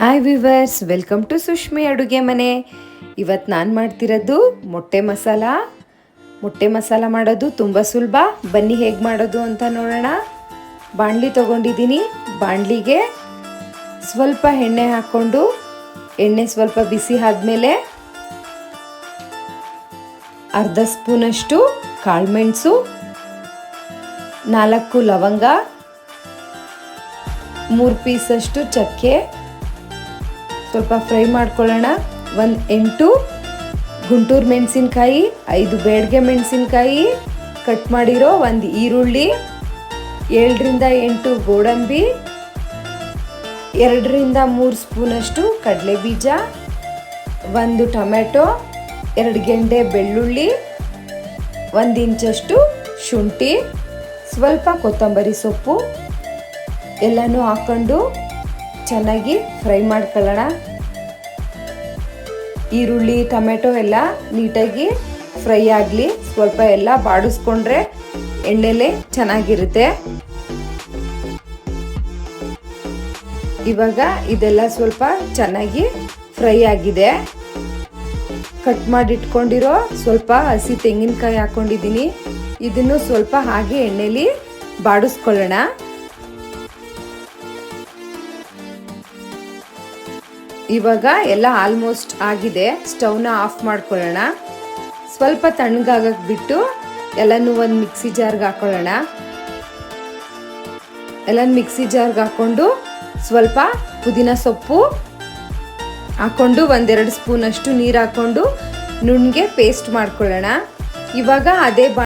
Hi viewers welcome to Sushmi ಅಡುಗೆ ಮನೆ ಇವತ್ತು ನಾನು ಮಾಡ್ತಿರೋದು ಮೊಟ್ಟೆ ಮಸಾಲ. ಮೊಟ್ಟೆ ಮಸಾಲ ಮಾಡೋದು ತುಂಬ ಸುಲಭ. ಬನ್ನಿ ಹೇಗೆ ಮಾಡೋದು ಅಂತ ನೋಡೋಣ. ಬಾಣಲಿ ತೊಗೊಂಡಿದ್ದೀನಿ. ಬಾಣಲಿಗೆ ಸ್ವಲ್ಪ ಎಣ್ಣೆ ಹಾಕ್ಕೊಂಡು, ಎಣ್ಣೆ ಸ್ವಲ್ಪ ಬಿಸಿ ಆದಮೇಲೆ ಅರ್ಧ ಸ್ಪೂನಷ್ಟು ಕಾಳುಮೆಣಸು, ನಾಲ್ಕು ಲವಂಗ, ಮೂರು ಪೀಸಷ್ಟು ಚಕ್ಕೆ ಸ್ವಲ್ಪ ಫ್ರೈ ಮಾಡ್ಕೊಳ್ಳೋಣ. ಒಂದು ಎಂಟು ಗುಂಟೂರು ಮೆಣಸಿನ್ಕಾಯಿ, ಐದು ಬೇಡಿಗೆ ಮೆಣಸಿನ್ಕಾಯಿ. ಕಟ್ ಮಾಡಿರೋ ಒಂದು ಈರುಳ್ಳಿ, ಏಳರಿಂದ ಎಂಟು ಗೋಡಂಬಿ, ಎರಡರಿಂದ ಮೂರು ಸ್ಪೂನಷ್ಟು ಕಡಲೆ ಬೀಜ ಒಂದು ಟೊಮೆಟೊ ಎರಡು ಗೆಂಡೆ ಬೆಳ್ಳುಳ್ಳಿ, ಒಂದು ಇಂಚಷ್ಟು ಶುಂಠಿ, ಸ್ವಲ್ಪ ಕೊತ್ತಂಬರಿ ಸೊಪ್ಪು, ಎಲ್ಲನೂ ಹಾಕ್ಕೊಂಡು ಚೆನ್ನಾಗಿ ಫ್ರೈ ಮಾಡ್ಕೊಳ್ಳೋಣ. ಈರುಳ್ಳಿ, ಟೊಮೆಟೊ ಎಲ್ಲ ನೀಟಾಗಿ ಫ್ರೈ ಆಗಲಿ, ಸ್ವಲ್ಪ ಎಲ್ಲ ಬಾಡಿಸ್ಕೊಂಡ್ರೆ ಎಣ್ಣೆಲೆ ಚೆನ್ನಾಗಿರುತ್ತೆ. ಇವಾಗ ಇದೆಲ್ಲ ಸ್ವಲ್ಪ ಚೆನ್ನಾಗಿ ಫ್ರೈ ಆಗಿದೆ. ಕಟ್ ಮಾಡಿ ಇಟ್ಕೊಂಡಿರೋ ಸ್ವಲ್ಪ ಹಸಿ ತೆಂಗಿನಕಾಯಿ ಹಾಕೊಂಡಿದ್ದೀನಿ. ಇದನ್ನು ಸ್ವಲ್ಪ ಹಾಗೆ ಎಣ್ಣೆಲಿ ಬಾಡಿಸ್ಕೊಳ್ಳೋಣ. ಇವಾಗ ಎಲ್ಲ ಆಲ್ಮೋಸ್ಟ್ ಆಗಿದೆ. ಸ್ಟವ್ನ ಆಫ್ ಮಾಡ್ಕೊಳ್ಳೋಣ. ಸ್ವಲ್ಪ ತಣ್ಣಗಾಗಕ್ಕೆ ಬಿಟ್ಟು ಎಲ್ಲನೂ ಒಂದು ಮಿಕ್ಸಿ ಜಾರ್ಗೆ ಹಾಕೊಳ್ಳೋಣ. ಎಲ್ಲ ಮಿಕ್ಸಿ ಜಾರ್ಗೆ ಹಾಕ್ಕೊಂಡು ಸ್ವಲ್ಪ ಪುದೀನ ಸೊಪ್ಪು ಹಾಕ್ಕೊಂಡು ಒಂದೆರಡು ಸ್ಪೂನಷ್ಟು ನೀರು ಹಾಕ್ಕೊಂಡು ನುಣ್ಣಗೆ ಪೇಸ್ಟ್ ಮಾಡ್ಕೊಳ್ಳೋಣ. ಇವಾಗ ಅದೇ